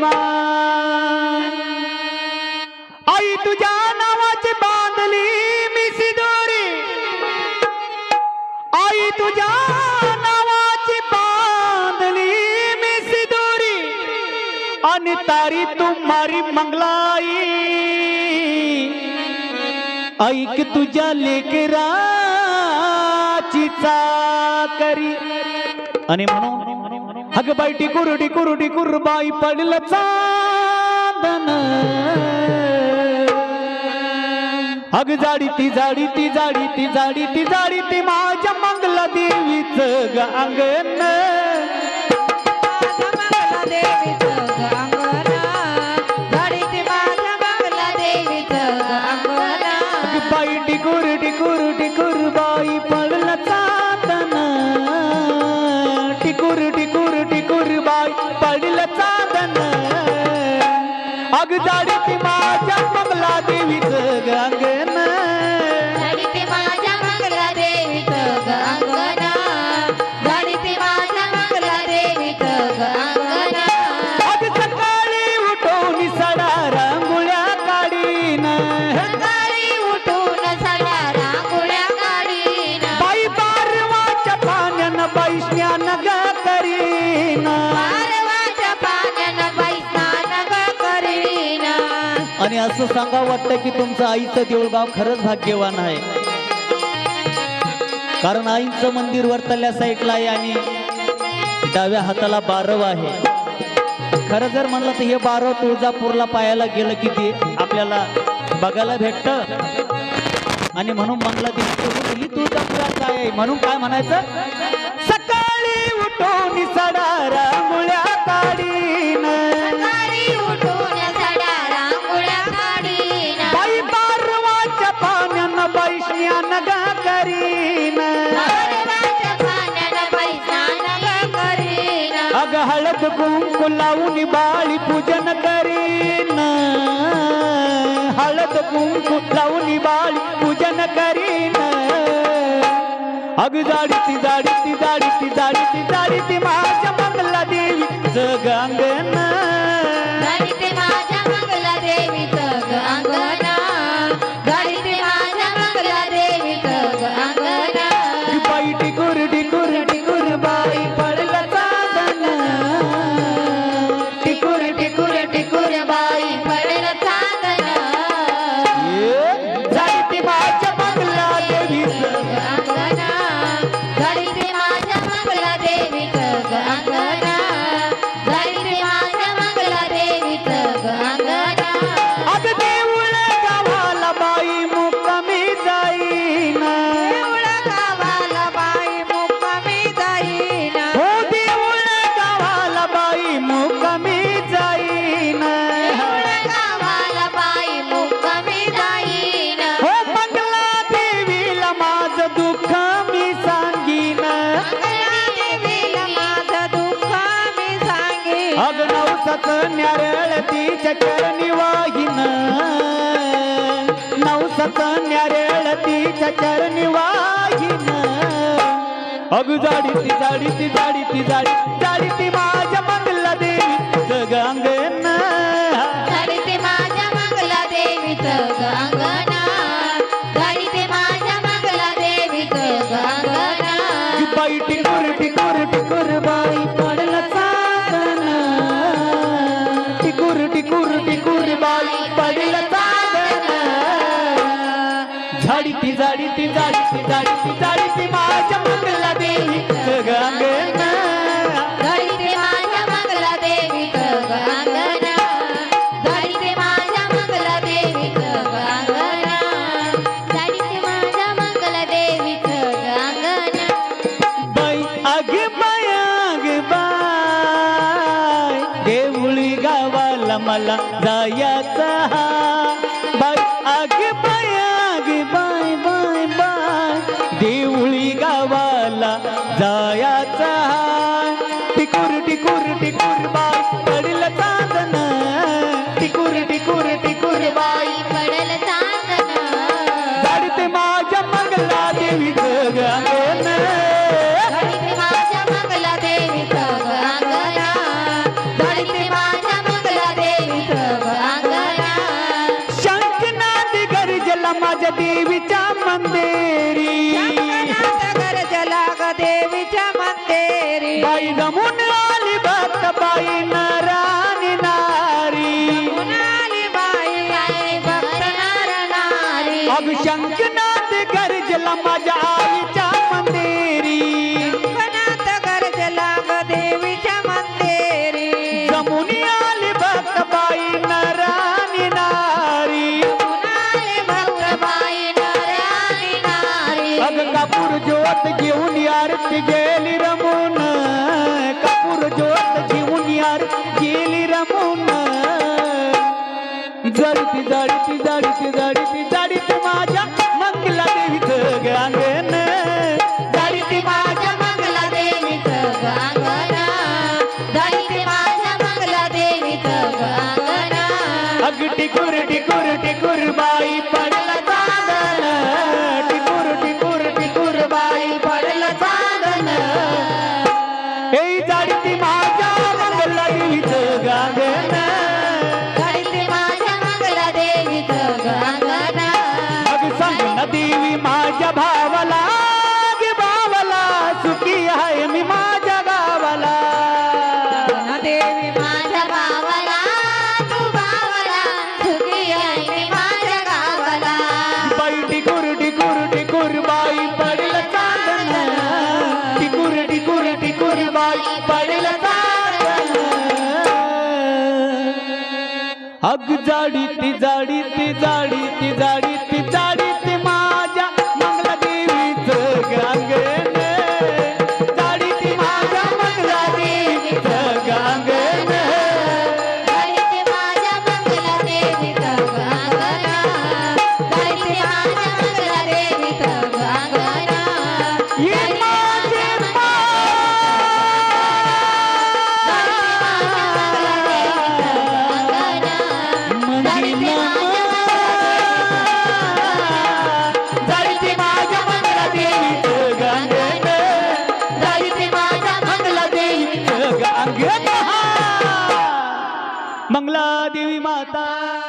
मान आई तुझ्या नावाची बांधली मी सिदोरी. आई तुझ्या नावाची बांधली मी सिदोरी. आणि तारी तुम्हारी मंगलाई. ऐक तुझ्या लेकराची चाकरी. आणि म्हणून अग बाई टिकुर टिकुर टिकुर बाई पडलं चांदन अग जाडी ती जाडी ती जाडी ती जाडी ती जाडी ती माझ्या मंगला देवीच ग अंगण अग जाडी ती माझ्या मंगला देवीच. असं सांगा वाटतं की तुमचं आईचं देऊळगाव खरंच भाग्यवान आहे. कारण आईचं मंदिर वरतल्या साईडला आहे आणि डाव्या हाताला बारव आहे. खरं जर म्हणलं तर हे बारव तुळजापूरला पायाला गेलं की ते आपल्याला बघायला भेटत. आणि म्हणून मंगला ही तुळजापुरात आहे. म्हणून काय म्हणायचं? सकाळी उठून सडा मुळ्या काढीन हळद कुंकू लावून बाळी पूजन करीन. हळद कुंकू लावून बाळी पूजन करीन. अग जाडी ती जाडी ती जाडी ती जाडी ती जाडी ती माझ्या मंगला देवी. जग नवसाच चरणी वाहीन. नवसाच न्यारळ चरणी वाहीन. अग जाडी ती जाडी ती जाडी ती जाडी जाडी ती माझ्या मंगला देवी. जग टिकुर टिकुर बाई पडलं चादन झाडी ती झाडी ती झाडी ती झाडी ती झाडी ती माझ्या मंगला देवी जगांगण बाई अग बाय अग बाय देऊळी गावाला मला जायचा हा. बाय आगे बाय आगे बाय बाय बाय देऊळी गावाला जायचा हा. टिकुर टिकुर टिकुर बाई दमून भक्त बाई नाराणी नारी. आली बाई बाई भक्त नारनारी अभिशंकनाथ गरजला माझ्या आईच्या मंदिरी. शंकनाथ गरजला देवीच्या मंदिरी. जमुनी आली भक्त बाई नाराणी नारी. आली भक्त बाई नाराणी नारी. अग घेऊन आरती गेली रम did that, did. Bob. देवी माता.